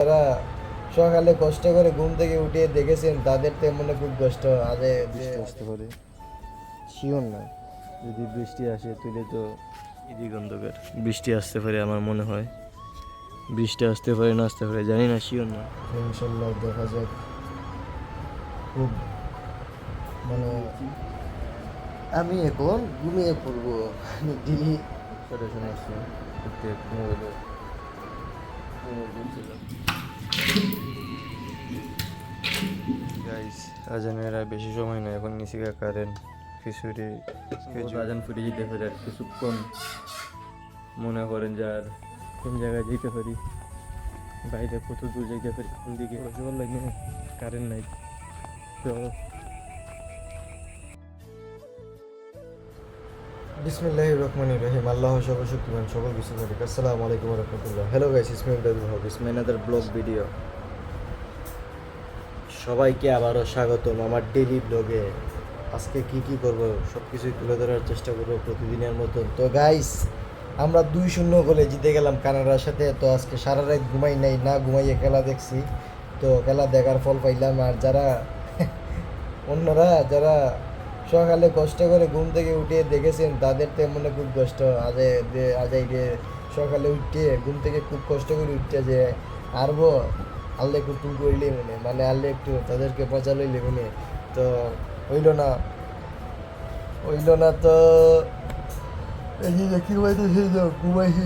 যারা সকালে কষ্ট করে ঘুম থেকে উঠে দেখেছেন তাদের তো মনে খুব কষ্ট। আরে বৃষ্টি আসতে পারে। শিওর না। যদি বৃষ্টি আসে তাহলে তো এদিক অন্ধকার। বৃষ্টি আসতে পারে আমার মনে হয়। বৃষ্টি আসতে পারে না আসতে পারে জানি না শিওর না। ইনশাল্লাহ দেখা যাক। খুব মানে আমি এখন ঘুমিয়ে পড়ব। ডেলি নোটিফিকেশন আসছে। প্রত্যেক মোবাইলে গাইস আজানের আর বেশি সময় নয় এখন নিচিকা কারেন্ট খিচুড়ি আজান ফুটে যেতে পারে আর কিছুক্ষণ মনে করেন যে আর কোন জায়গায় যেতে পারি বাইরে কত দূর যেতে পারি কোন দিকে। জল লাগে কারেন্ট নাই। তো বিসমিল্লাহ রহমান রহিম। আল্লাহ সর্বশক্তিমান, সকল কিছু করে আসসালামু আলাইকুম রহমতুল্লাহ। Hello guys Ismail Dadul Haq Ismail other blog video সবাইকে আবারও স্বাগতম আমার ডেলি ব্লগে আজকে কি কি করব সব কিছুই তুলে ধরার চেষ্টা করব প্রতিদিনের মতন। তো গাইস আমরা দুই শূন্য গোলে জিতে গেলাম কানাডার সাথে। তো আজকে সারা রাত ঘুমাই নাই, না ঘুমাইয়ে খেলা দেখছি। তো খেলা দেখার ফল পাইলাম। আর যারা, অন্যরা, যারা সকালে কষ্ট করে ঘুম থেকে উঠে দেখেছেন, তাদের তো মনে খুব কষ্ট। আজে আজাই যে সকালে উঠতে ঘুম থেকে খুব কষ্ট করে উঠতে যে, আরবো আল্লে একটু টুল করলে মনে মানে আল্লে একটু তাদেরকে পচা লইলে মনে। তো হইল না। হইল না তো, এই যে দেখি ঘুমাইতেছে যে ঘুমাইছি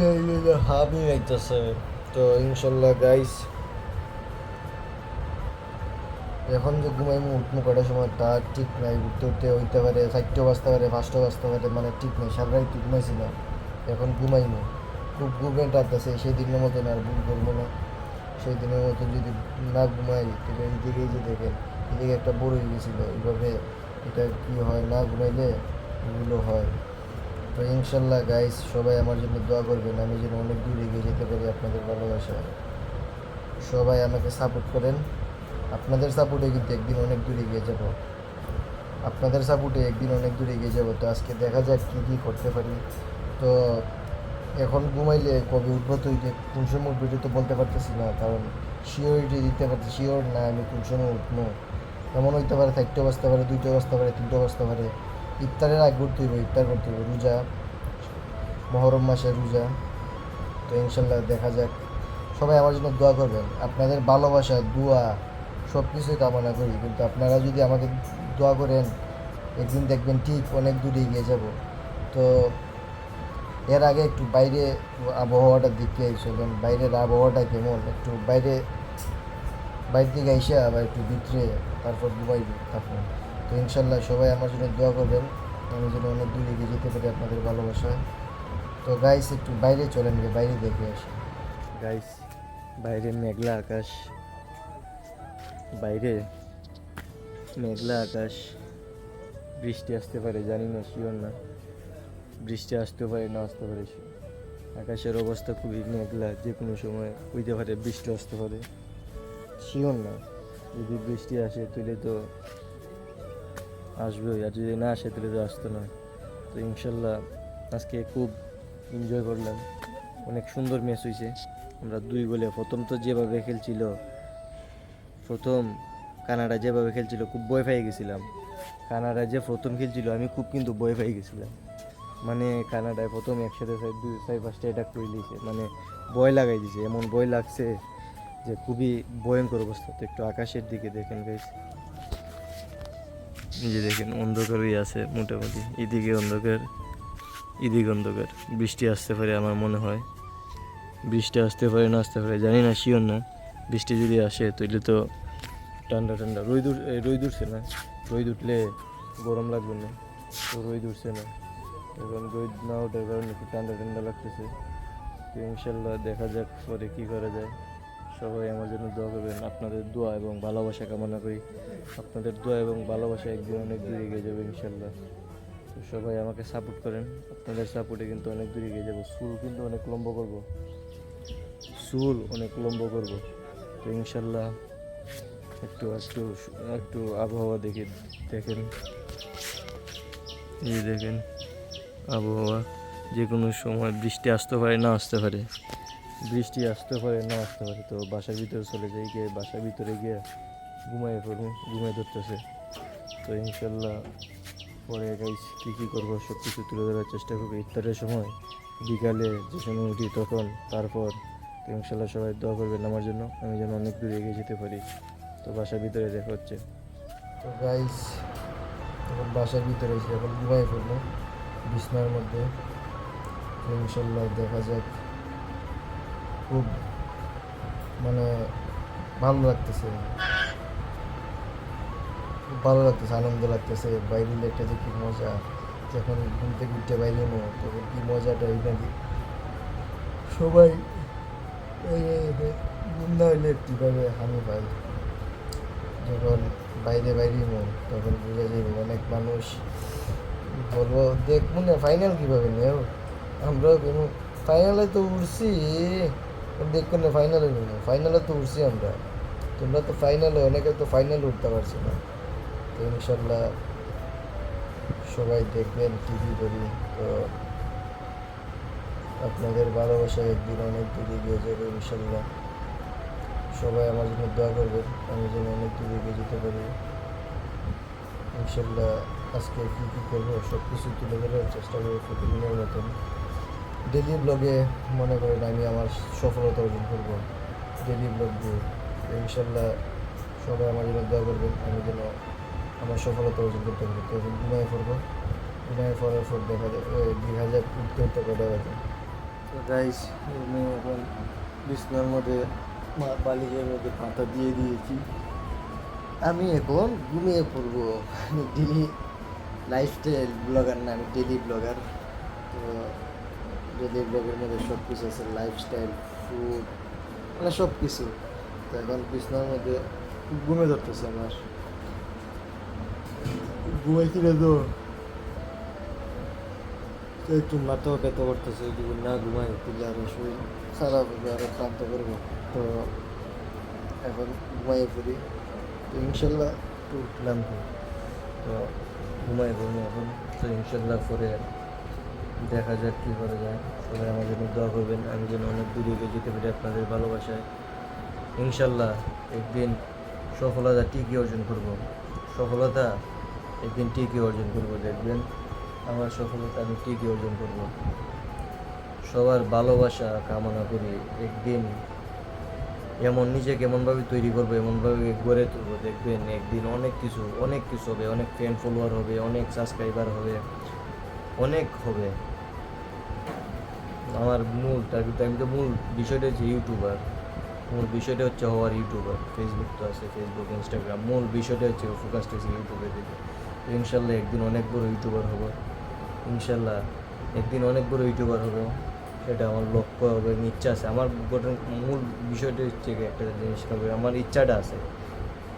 হাবি তো ইনশাল্লাহ গাইস এখন যে ঘুমাইমু, উঠমু কটার সময়, তা ঠিক নাই। উঠতে উঠতে হইতে পারে চারটেও বাজতে পারে পাঁচটাও বাজতে পারে মানে ঠিক নেই। সারা রাত ঘুমাইছি না। এখন ঘুমাইমু। খুব ঘুমের রাত আছে সেই দিনের মতন আর ভুল করব না। সেই দিনের মতন যদি না ঘুমাই, তাহলে এইদিকেই যে দেখেন, এদিকে একটা বড় হয়ে গেছিল। এইভাবে এটা কী হয়, না ঘুমাইলে এগুলো হয়। তো ইনশাল্লাহ গাইস সবাই আমার জন্য দোয়া করবেন। আমি যেন অনেক দূর এগিয়ে যেতে পারি আপনাদের ভালোবাসায়। সবাই আমাকে সাপোর্ট করেন। আপনাদের সাপোর্টে কিন্তু একদিন অনেক দূর এগিয়ে যাব। আপনাদের সাপোর্টে একদিন অনেক দূর এগিয়ে যাব। তো আজকে দেখা যাক কী কী করতে পারি। তো এখন ঘুমাইলে কবে উঠবো তো যে কোন সময় উঠবে তো বলতে পারতেছি না, কারণ শিওরিটি দিতে পারছি শিওর না আমি কোন সময় উঠবো। এমন হইতে পারে চারটে বাজতে পারে, দুইটা বাজতে পারে, তিনটে বাজতে পারে। ইফতারের আগ করতে হইব, ইফতার করতে হইব, রোজা। মহরম মাসে রোজা। তো ইনশাল্লাহ দেখা যাক। সবাই আমার জন্য দোয়া করবেন। আপনাদের ভালোবাসা, দোয়া সব কিছুই কামনা করি, কিন্তু আপনারা যদি আমাকে দোয়া করেন, একদিন দেখবেন ঠিক অনেক দূরে এগিয়ে যাব। তো এর আগে একটু বাইরে আবহাওয়াটার দিকে চলেন বাইরের আবহাওয়াটা কেমন? একটু বাইরে বাইরে থেকে আইসা আবার একটু ভিতরে, তারপর দুবাই তারপর তো ইনশাল্লাহ সবাই আমার জন্য দোয়া করবেন, আমি যেন অনেক দূরে এগিয়ে যেতে পারি আপনাদের ভালোবাসায়। তো গাইস একটু বাইরে চলেন বাইরে দেখে আসি। গাইস বাইরে মেঘলা আকাশ। বাইরে মেঘলা আকাশ, বৃষ্টি আসতে পারে, জানি না শিওর না। বৃষ্টি আসতে পারে, না আসতে পারে আকাশের অবস্থা খুবই মেঘলা যে কোনো সময় হইতে পারে বৃষ্টি আসতে পারে। শিওর না। যদি বৃষ্টি আসে, তাহলে তো আসবেই, আর যদি না আসে, তাহলে তো আসতো না। তো ইনশাল্লাহ আজকে খুব এনজয় করলাম। অনেক সুন্দর ম্যাচ হয়েছে আমরা দুই গোলে প্রথম তো যেভাবে খেলছিল প্রথম কানাডা যেভাবে খেলছিল, খুব ভয় পেয়ে গেছিলাম। কানাডা যে প্রথম খেলছিল, আমি খুব কিন্তু ভয় পেয়ে গেছিলাম। মানে কানাডায় প্রথম একসাথে চাই দুই, চার পাঁচটা এটা করে দিয়েছে। মানে বয় লাগাই দিয়েছে, এমন বয় লাগছে যে খুবই ভয়ঙ্কর অবস্থা। তো একটু আকাশের দিকে দেখেন গাইস নিজে দেখেন, অন্ধকারই আছে মোটামুটি। এদিকে অন্ধকার এদিকে অন্ধকার। বৃষ্টি আসতে পারে আমার মনে হয়। বৃষ্টি আসতে পারে, না আসতে পারে, জানি না শিওর না। বৃষ্টি যদি আসে তাহলে তো ঠান্ডা ঠান্ডা। উঠ- এই রোদ উঠছে না। রোদ উঠলে গরম লাগবে না। তো রোদ উঠছে না। এখন রোদ না ওঠার কারণে একটু ঠান্ডা ঠান্ডা লাগতেছে। তো ইনশাল্লাহ দেখা যাক পরে কী করা যায়। সবাই আমার জন্য দোয়া করবেন। আপনাদের দোয়া এবং ভালোবাসা কামনা করি। আপনাদের দোয়া এবং ভালোবাসা একদিন অনেক দূর এগিয়ে যাবে ইনশাল্লাহ। তো সবাই আমাকে সাপোর্ট করেন। আপনাদের সাপোর্টে কিন্তু অনেক দূর এগিয়ে যাব। চুল কিন্তু অনেক লম্বা করব। চুল অনেক লম্বা করব। তো ইনশাল্লাহ একটু একটু একটু আবহাওয়া দেখে, দেখেন। এই দেখেন, আবহাওয়া। যে কোনো সময় বৃষ্টি আসতে পারে, না আসতে পারে। বৃষ্টি আসতে পারে, না আসতে পারে। তো বাসার ভিতরে চলে যাই, গিয়ে বাসার ভিতরে গিয়ে ঘুমাই পড়ব ঘুমাই ধরতেছে। তো ইনশাল্লাহ পরে গাইস কী কী করব সব কিছু তুলে ধরার চেষ্টা করব। ইফতারের সময় বিকালে যে সময় উঠি তখন, তারপর তো ইনশাল্লাহ সবাই দোয়া করবেন আমার জন্য। আমি যেন অনেক দূরে এগিয়ে যেতে পারি। তো বাসার ভিতরে দেখা হচ্ছে। তো গাইস এখন বাসার ভিতরে এসে এখন ঘুমাই পড়ব। বিছনার মধ্যে। ইনশাল্লাহ দেখা যাক। খুব মানে ভালো লাগতেছে। খুব ভালো লাগতেছে, আনন্দ লাগতেছে। বাইরে একটা যে কি মজা। যখন ঘুম থেকে উঠতে বাইরে তখন কি মজাটা এখানে সবাই এই হইলে কীভাবে হামি পাই যখন বাইরে বাইরে মন তখন বোঝা যাবে অনেক মানুষ বলব দেখব না ফাইনাল কীভাবে নেও? আমরাও ফাইনালে তো উঠছি দেখব না ফাইনালে নেব ফাইনালে তো উঠছি আমরা। তোমরা তো ফাইনালে অনেকে তো ফাইনালে উঠতে পারছি না। তো ইনশাল্লাহ সবাই দেখবেন টিভি করি। তো আপনাদের ভালোবাসা একদিন অনেক দূরে গিয়ে যাবে, ইনশাল্লাহ। সবাই আমার জন্য দোয়া করবেন, আমি যেন অনেক দূরে এগিয়ে যেতে পারি। ইনশাল্লাহ আজকে কী কী করব সব কিছু তুলে ধরার চেষ্টা করব প্রতিদিনের মতন। ডেলি ব্লগে মনে করেন আমি আমার সফলতা অর্জন করব। ডেলি ব্লগ দিয়ে ইনশাল্লাহ সবাই আমার জন্য দোয়া করবেন, আমি যেন আমার সফলতা অর্জন করতে পারি। তো ঘুমায় পড়ব, ঘুমায় পড়ার পর দেখা যায় দেখা যাক উঠতে উঠতে কটা বাজে তো গাইস আমি এখন বিছনার মধ্যে বালিশের মধ্যে পাতা দিয়ে দিয়েছি। আমি এখন ঘুমিয়ে পড়ব। আমি ডেলি লাইফস্টাইল ব্লগার না, আমি ডেলি ব্লগার তো ডেলি ব্লগের মধ্যে সব কিছু আছে লাইফস্টাইল ফুড মানে সব কিছু তো এখন বিছনার মধ্যে ঘুমে ধরতেছে আমার। ঘুমাইছি রে তো। তো একটু মাথাও ব্যথা করতেছে যদি না ঘুমাই তাহলে আরও শরীর খারাপ হবে আরও ক্লান্ত করব। তো এখন ঘুমাইয়ে পড়ি। তো ইনশাল্লাহ একটু উঠলাম তো ঘুমাই ঘুমি এখন। তো ইনশাল্লাহ পরে দেখা যাক কী করা যায়। সবাই আমার জন্য দোয়া করবেন। আমি যেন অনেক দূরে এগিয়ে যেতে পারি আপনাদের ভালোবাসায়। ইনশাল্লাহ একদিন সফলতা ঠিকই অর্জন করব। সফলতা একদিন ঠিকই অর্জন করব, দেখবেন। আমার সফলতা আমি ঠিকই অর্জন করব। সবার ভালোবাসা কামনা করি একদিন এমন নিজেকে এমনভাবে তৈরি করব, এমনভাবে গড়ে তুলবো, দেখবেন একদিন অনেক কিছু অনেক কিছু হবে, অনেক ফ্যান ফলোয়ার হবে, অনেক সাবস্ক্রাইবার হবে, অনেক হবে। আমার মূল কিন্তু আমি তো মূল বিষয়টা হচ্ছে ইউটিউবার মূল বিষয়টা হচ্ছে হওয়ার ইউটিউবার ফেসবুক তো আছে ফেসবুক ইনস্টাগ্রাম মূল বিষয়টা হচ্ছে ফোকাসটা হচ্ছে ইউটিউবের দিকে। ইনশাল্লাহ একদিন অনেক বড় ইউটিউবার হব। ইনশাল্লাহ একদিন অনেক বড় ইউটিউবার হব, সেটা আমার লক্ষ্য হবে ইচ্ছা আছে। আমার গোটা- মূল বিষয়টা হচ্ছে একটা জিনিস হবে, আমার ইচ্ছাটা আছে।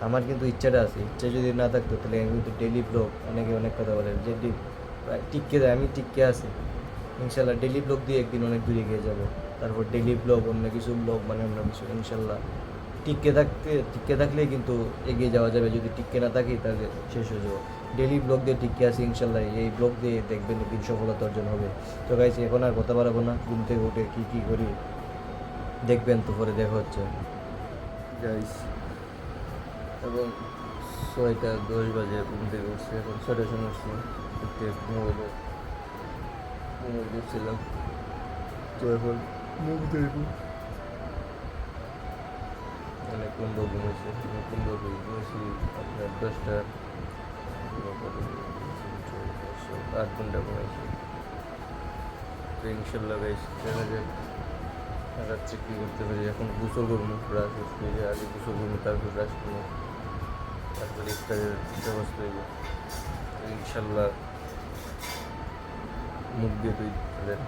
আমার কিন্তু ইচ্ছাটা আছে, ইচ্ছা যদি না থাকতো তাহলে আমি কিন্তু ডেলি ব্লগ অনেকে অনেক কথা বলে, যে টিককে দেয়, আমি টিককে আছি। ইনশাল্লাহ ডেলি ব্লগ দিয়ে একদিন অনেক দূরে গিয়ে যাব। তারপর ডেলি ব্লগ অন্য কিছু ব্লগ মানে অন্য কিছু, ইনশাল্লাহ। টিককে থাকতে টিককে থাকলেই কিন্তু এগিয়ে যাওয়া যাবে। যদি টিককে না থাকি তাহলে শেষ হয়ে যাব। ডেলি ব্লগ দিয়ে টিককে আছি ইনশাল্লাহ। এই ব্লগ দিয়ে দেখবেন একদিন সফলতা অর্জন হবে। তো গাইছি এখন আর কথা বাড়াবো না। ঘুম থেকে উঠে কী কী করি দেখবেন। তো পরে দেখা হচ্ছে। গাইস এবং ছয়টা দশ বাজে ঘুম থেকে উঠছে। এখন ছয়টার সময় উঠছি। একটু মোবাইলে মোবাইল দেখছিলাম তো এখন মুভি দেখব অনেক কুম্ভ ঘুমেছে কুম্ভ ঘুমেছি আপনার দশটা। আট ঘণ্টা ঘুমাইছি তো ইনশাল্লাহ গাইস দেখা যাক। রাত্রে কী করতে পারি? এখন গোসল করব ব্রাশ করে আগে গোসল করব তারপর ব্রাশ করব। তারপরে ইফতারের ব্যবস্থা হইব তো ইনশাল্লাহ মুখ দিয়ে তুই তাদের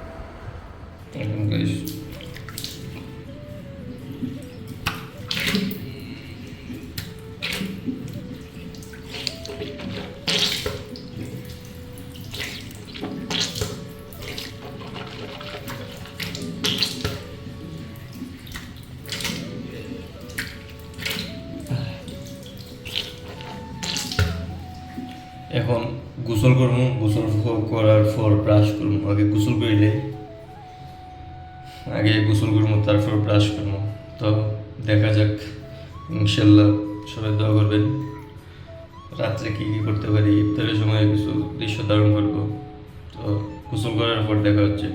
গোসল করার পর দেখা হচ্ছে।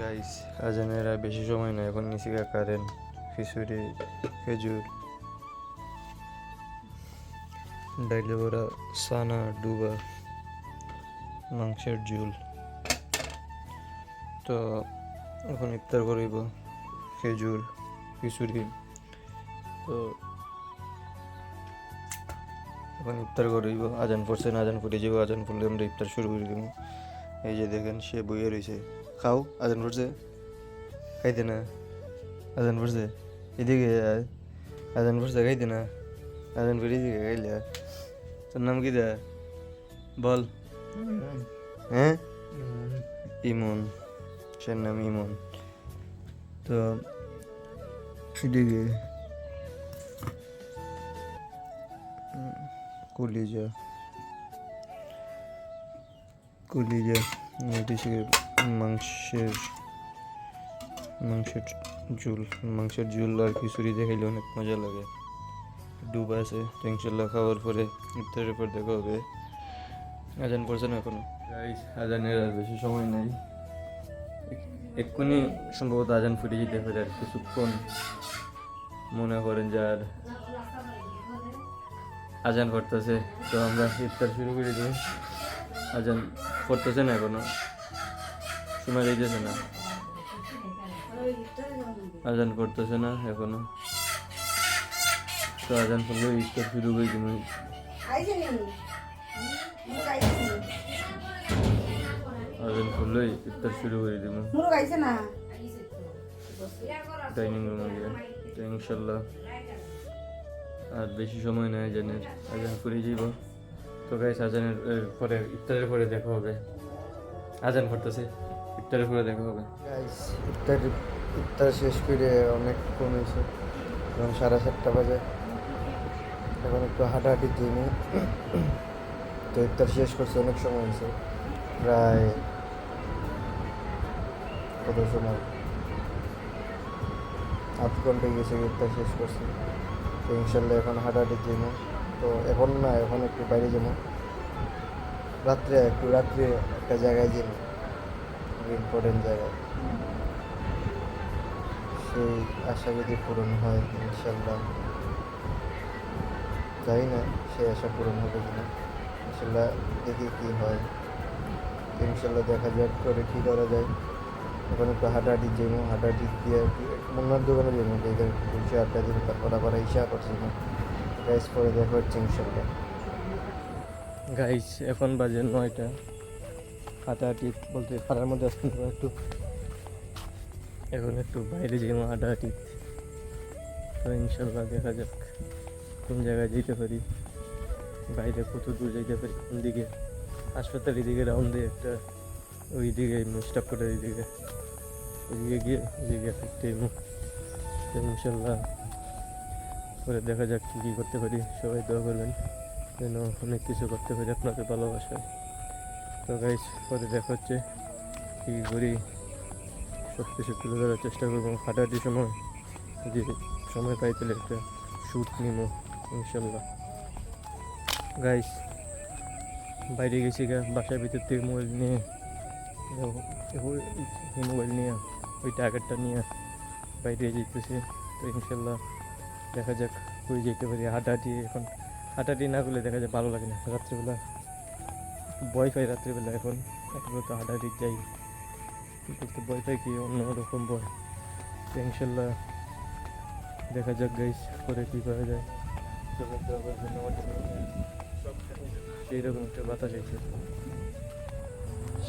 গাইস আজানের বেশি সময় না এখন নিচিকা কারেন্ট খিচুড়ি, খেজুর। ডাইলে বড়া, সানা, ডুবা, মাংসের ঝুল। তো এখন ইফতার করিব, খেজুর, খিচুড়ি। তো এখন ইফতার করিব, আজান পড়ছে না, আজান পড়ে যাব, আজান পড়লে আমরা ইফতার শুরু করে দেবো। এই যে দেখেন সে বইয়ে রয়েছে খাও আজান পড়ছে। খাইতে না। আজান পড়ছে। এদিকে। আজান পড়ছে খাইতে না। আজান পড়ে এদিকে খাইলে। তোর নাম কি দা? বল। হ্যাঁ? ইমন। সে নাম ইমন? তো এদিকে। কলিজা। কলিজা এদিকে মাংসের মাংসের ঝুল মাংসের ঝুল আর খিচুড়ি দেখাইলে অনেক মজা লাগে। ডুব আছে ইনশাল্লাহ খাওয়ার পরে ইফতারের পর দেখা হবে। আজান পড়ছে না এখনও? আজানের আর বেশি সময় নাই। এক্ষুনি সম্ভবত আজান ফুটে যেতে পারে আর কিছুক্ষণ মনে করেন যে আর আজান করতেছে। তো আমরা ইফতার শুরু করে দিই। আজান করতেছে না এখনও। সময় যাইতেছে না। আজান করতেছে না এখনও। তো আজান করলে ইফতার শুরু করে দিই আজান করলে ইফতার শুরু করে দিব। ডাইনিং রুমে ইনশাল্লাহ। আর বেশি সময় নেই আজানের। আজান করে যাইব তো গাইস আজানের পরে, ইফতারের পরে দেখা হবে। আজান করতেছে ইফতারের পরে দেখা হবে। গাইস ইফতার ইফতার শেষ করে অনেক কমেছে এখন সাড়ে সাতটা বাজে। এখন একটু হাঁটাহাঁটি দিইনি তো ইফতার শেষ করছে অনেক সময় হয়েছে। প্রায় কত সময়? আধ ঘণ্টা গেছে ইফতার শেষ করছে ইনশাল্লাহ এখন হাঁটাহাঁটি দিইনি তো এখন না, এখন একটু বাইরে যাব। রাত্রে একটু, রাত্রে একটা জায়গায় যাব। ইম্পর্টেন্ট জায়গায় সেই আশা যদি পূরণ হয় ইনশাল্লাহ জানি না সেই আশা পূরণ হবে কিনা। ইনশাল্লাহ দেখি কী হয়। ইনশাল্লাহ দেখা যাক করে কী করা যায়। এখন একটু হাঁটাহাঁটি যাব, হাঁটাহাঁটি দিয়ে মুন্নার দোকানে যাব এখানে বলছি আড্ডা দিন তারপর আবার করছি। গাইস পরে দেখা হচ্ছে ইনশাল্লাহ গাইস এখন বাজে নয়টা। হাঁটাহাঁটি বলতে পাড়ার মধ্যে আসতে একটু। এখন একটু বাইরে যাই হাঁটাহাঁটি। তো ইনশাল্লাহ দেখা যাক কোন জায়গায় যেতে পারি। বাইরে কত দূর যেতে পারি, কোন দিকে। হাসপাতালের দিকে রাউন্ড দিয়ে একটা ওই দিকে স্টাফ করে দিকে। ওইদিকে গিয়ে, ওইদিকে একটা তো ইনশাল্লাহ পরে দেখা যাক কী কী করতে পারি। সবাই দোয়া করবেন যেন অনেক কিছু করতে পারি আপনাদের ভালোবাসায়। তো গাইস পরে দেখা হচ্ছে। কী করি? সব কিছু তুলে ধরার চেষ্টা করব। হাঁটাহাঁটির সময় যে সময় পাই তাহলে একটা শ্যুট নিব, ইনশাল্লাহ। গাইস বাইরে গেছি গা, বাসার ভিতর থেকে মোবাইল নিয়ে। মোবাইল নিয়ে, ওই টার্গেটটা নিয়ে বাইরে যেতেছি তো ইনশাল্লাহ দেখা যাক কই যেতে পারি। হাঁটাহাঁটি এখন, হাঁটাহাঁটি না করলে দেখা যায় ভালো লাগে না। রাত্রিবেলা ভয় পাই রাত্রিবেলা এখন। এখন তো হাঁটাহাঁটি যাই। কিন্তু ভয় পাই কি অন্যরকম ভয়। তো ইনশাল্লাহ দেখা যাক গাইস করে কী করা যায়। সেই রকম একটা বাতাস এসেছে।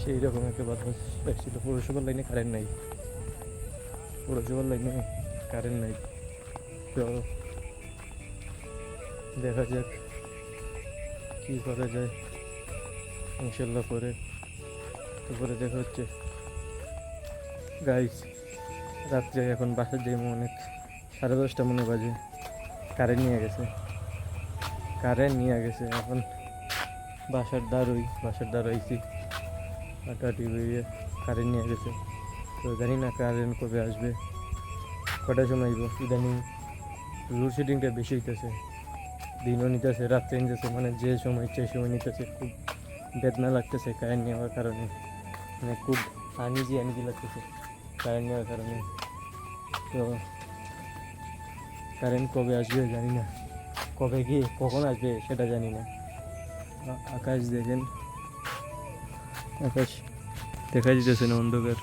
সেই রকম একটা বাতাস এসেছিল। পৌরসভার লাইনে কারেন্ট নাই। পৌরসভার লাইনে কারেন্ট নাই। তো দেখা যাক কী করা যায়। ইনশাল্লাহ করে তারপরে দেখা হচ্ছে। গাইস রাত্রে এখন বাসার যাই অনেক সাড়ে দশটা মনে বাজে। কারেন্ট নিয়ে গেছে। কারেন্ট নিয়ে গেছে। এখন বাসার দ্বারই বাসার আইছি হাঁটাহাঁটি বেরিয়ে কারেন্ট নিয়ে গেছে। তো জানি না কারেন্ট কবে আসবে। কটার সময় ইদানিং লোডশেডিংটা বেশি হইতেছে। দিনও নিতেছে রাত্রে নিতেছে মানে যে সময় ইচ্ছে সময় নিতেছে। খুব বেদনা লাগতেছে কারেন্ট নেওয়ার কারণে। মানে খুব আনিজি আনিজি লাগতেছে কারেন্ট নেওয়ার কারণে। তো কারেন্ট কবে আসবে জানি না। কবে কি কখন আসবে সেটা জানি না। আকাশ দেখেন। আকাশ দেখা যেতেছে না অন্ধকার।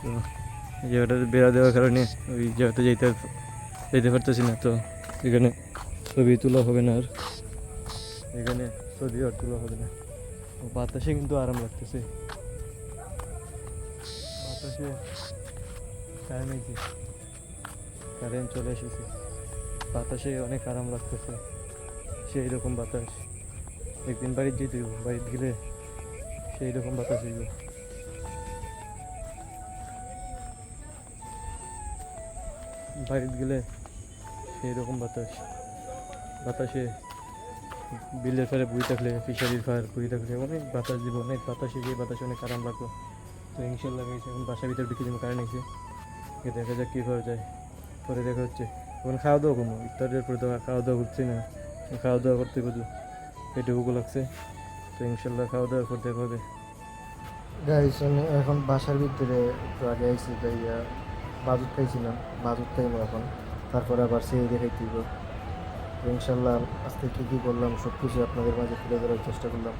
তো জায়গাটাতে বেড়া দেওয়ার কারণে ওই জায়গাতে যেতে যেতে পারতেছি না। তো এখানে ছবি তোলা হবে না আর। এখানে ছবি আর তোলা হবে না। বাতাসে কিন্তু আরাম লাগতেছে। বাতাসে কারেন্ট হয়েছে কারেন্ট চলে এসেছে। বাতাসে অনেক আরাম লাগতেছে। সেই রকম বাতাস। একদিন বাড়িতে যেতে বাড়িতে গেলে সেই রকম বাতাস হইব। বাড়িতে গেলে সেই রকম বাতাস। বাতাসে বিলের ফারে বই থাকলে, ফিশারির ফার বই থাকলে অনেক বাতাস দিব, অনেক বাতাসে গিয়ে বাতাসে অনেক আরাম লাগল। তো ইনশাল্লাহ গেছে এখন বাসার ভিতরে ঢুকে যাব কারেন্ট এসে দেখা যাক কী করা যায়। পরে দেখা হচ্ছে। এখন খাওয়া দাওয়া করব। ইফতারের পরে তো খাওয়া দাওয়া করছি না। খাওয়া দাওয়া করতে বুঝু পেটে ভুকো লাগছে। তো ইনশাল্লাহ খাওয়া দাওয়া করতে হবে। গাইস এখন বাসার ভিতরে একটু আগে আইসি তাই বাজুত খাইছিলাম। বাজুত খাইবো এখন। তারপরে আবার সেই দেখাইতে ইনশাল্লাহ আজকে কী কী করলাম, সব কিছু আপনাদের মাঝে তুলে ধরার চেষ্টা করলাম।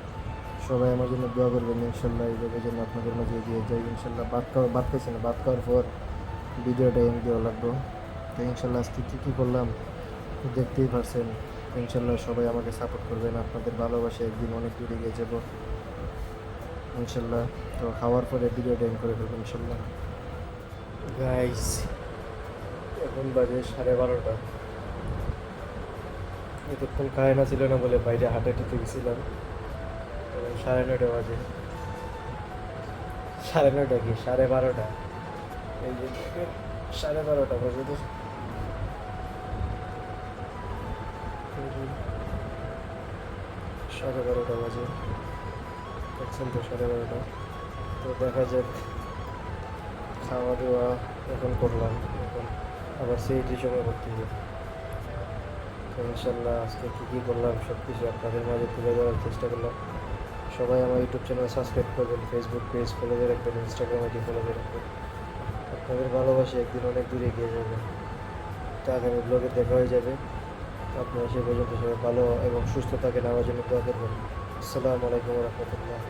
সবাই আমার জন্য দোয়া করবেন, ইনশাল্লাহ এইভাবে যেন আপনাদের মাঝে এগিয়ে যাই। ইনশাল্লাহ বাদ খাওয়া বাদ খাইছি না বাদ খাওয়ার পর ভিডিওটা এম দেওয়া লাগবো। তো ইনশাল্লাহ আজকে কী কী করলাম দেখতেই পারছেন। ইনশাল্লাহ সবাই আমাকে সাপোর্ট করবেন, আপনাদের ভালোবাসে একদিন অনেক দূরে গিয়ে যাব। ইনশাল্লাহ তো খাওয়ার পরে ভিডিওটা এন্ড করে দেবো ইনশাল্লাহ। গাইস এখন বাজে সাড়ে বারোটা। এতক্ষণ কারেন্ট ছিল না বলে বাইরে হাঁটাহাঁটিতে গেছিলাম। সাড়ে নয়টা বাজে। সাড়ে নয়টা কি? সাড়ে বারোটা। এই যে সাড়ে বারোটা বাজে তো। সাড়ে বারোটা বাজে। দেখছেন তো সাড়ে বারোটা। তো দেখা যাক খাওয়া দাওয়া এখন করলাম। এখন আবার সেই সময় করতে হবে। তো ইনশাল্লাহ আজকে কী কী করলাম সব কিছু আপনাদের মাঝে তুলে ধরার চেষ্টা করলাম। সবাই আমার ইউটিউব চ্যানেল সাবস্ক্রাইব করবেন ফেসবুক পেজ ফলো দিয়ে রাখবেন ইনস্টাগ্রাম আইডি ফলো দিয়ে রাখবেন। আপনাদের ভালোবাসে একদিন অনেক দূরে এগিয়ে যাবে। তো আগামী ব্লগে দেখা হয়ে যাবে। আপনারা সে পর্যন্ত সবাই ভালো এবং সুস্থ থাকেন, আমার জন্য দোয়া করবেন। আসসালামু আলাইকুম রহমতুল্লাহ।